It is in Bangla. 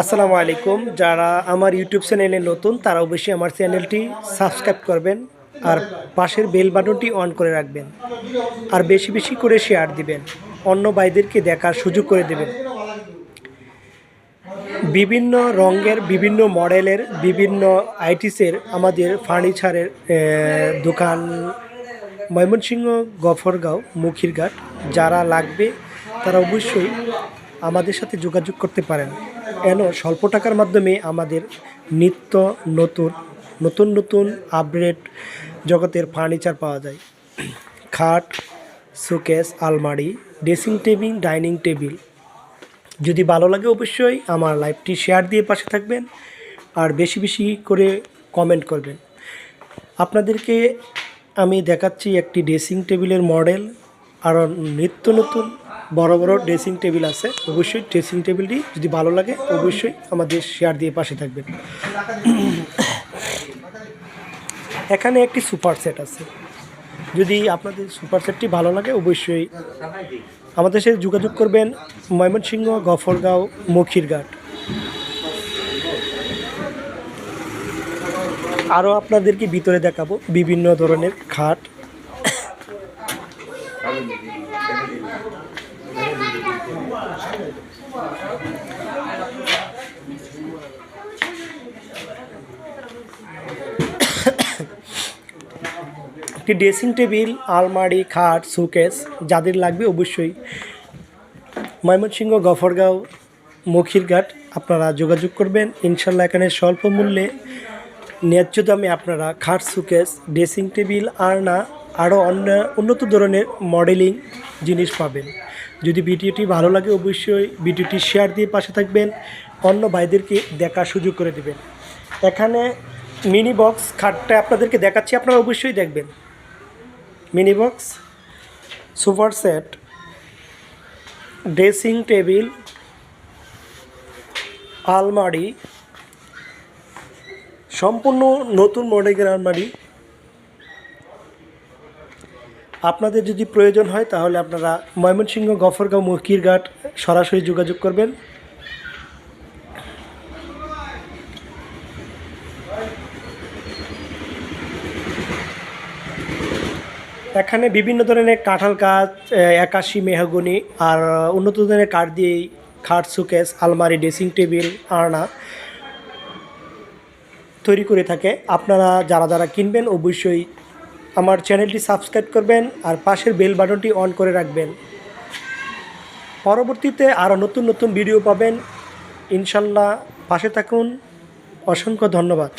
আসসালামু আলাইকুম। যারা আমার ইউটিউব চ্যানেলে নতুন তারা অবশ্যই আমার চ্যানেলটি সাবস্ক্রাইব করবেন আর পাশের বেল বাটনটি অন করে রাখবেন। আর বেশি বেশি করে শেয়ার দিবেন। অন্য ভাইদেরকে দেখার সুযোগ করে দেবেন। বিভিন্ন রঙের, বিভিন্ন মডেলের, বিভিন্ন আইটিসের আমাদের ফার্নিচারের দোকান ময়মনসিংহ গফরগাঁও মুখিরঘাট যারা লাগবে, তারা অবশ্যই আমাদের সাথে যোগাযোগ করতে পারেন। কেন? স্বল্প টাকার মাধ্যমে আমাদের নিত্য নতুন নতুন নতুন আপডেট জগতের ফার্নিচার পাওয়া যায়। খাট শোকেস আলমারি ড্রেসিং টেবিল ডাইনিং টেবিল যদি ভালো লাগে অবশ্যই আমার লাইভটি শেয়ার দিয়ে পাশে থাকবেন আর বেশি বেশি করে কমেন্ট করবেন। আপনাদেরকে আমি দেখাচ্ছি একটি ড্রেসিং টেবিলের মডেল আর নিত্য নতুন বড় বড় ড্রেসিং টেবিল আছে, অবশ্যই ড্রেসিং টেবিলটি যদি ভালো লাগে, অবশ্যই আমাদের শেয়ার দিয়ে পাশে থাকবেন। এখানে একটি সুপার সেট আছে। যদি আপনাদের সুপার সেটটি ভালো লাগে, অবশ্যই আমাদের সাথে যোগাযোগ করবেন ময়মনসিংহ, গফরগাঁও মখিরঘাট আরও আপনাদেরকে ভিতরে দেখাবো বিভিন্ন ধরনের খাট। একটি ড্রেসিং টেবিল, আলমারি, খাট সুকেস যাদের লাগবে অবশ্যই ময়মনসিংহ, গফরগাঁও, মখিরঘাট আপনারা যোগাযোগ করবেন। ইনশাল্লাহ এখানে স্বল্প মূল্যে ন্যায্য দামে আপনারা খাট সুকেস ড্রেসিং টেবিল আর না আরও অন্য, উন্নত ধরনের মডেলিং জিনিস পাবেন। যদি ভিডিওটি ভালো লাগে, অবশ্যই ভিডিওটি শেয়ার দিয়ে পাশে থাকবেন। অন্য ভাইদেরকে দেখার সুযোগ করে দেবেন। এখানে মিনি বক্স খাটটা আপনাদেরকে দেখাচ্ছি, আপনারা অবশ্যই দেখবেন। Mini box, super set, dressing table, আলমারি, সম্পূর্ণ নতুন মডেলের আলমারি। আপনাদের যদি প্রয়োজন হয়, তাহলে আপনারা ময়মনসিংহ, গফরগাঁও, মকিরঘাট সরাসরি যোগাযোগ করবেন। এখানে বিভিন্ন ধরনের কাঁঠাল কাঠ একাশি, মেহগনি আর উন্নত ধরনের কাঠ দিয়েই খাট, সুকেস, আলমারি, ড্রেসিং টেবিল, আয়না তৈরি করে থাকে। আপনারা যারা যারা কিনবেন, অবশ্যই আমার চ্যানেলটি সাবস্ক্রাইব করবেন আর পাশের বেল বাটনটি অন করে রাখবেন। পরবর্তীতে আরও নতুন নতুন ভিডিও পাবেন। ইনশাল্লাহ পাশে থাকুন। অসংখ্য ধন্যবাদ।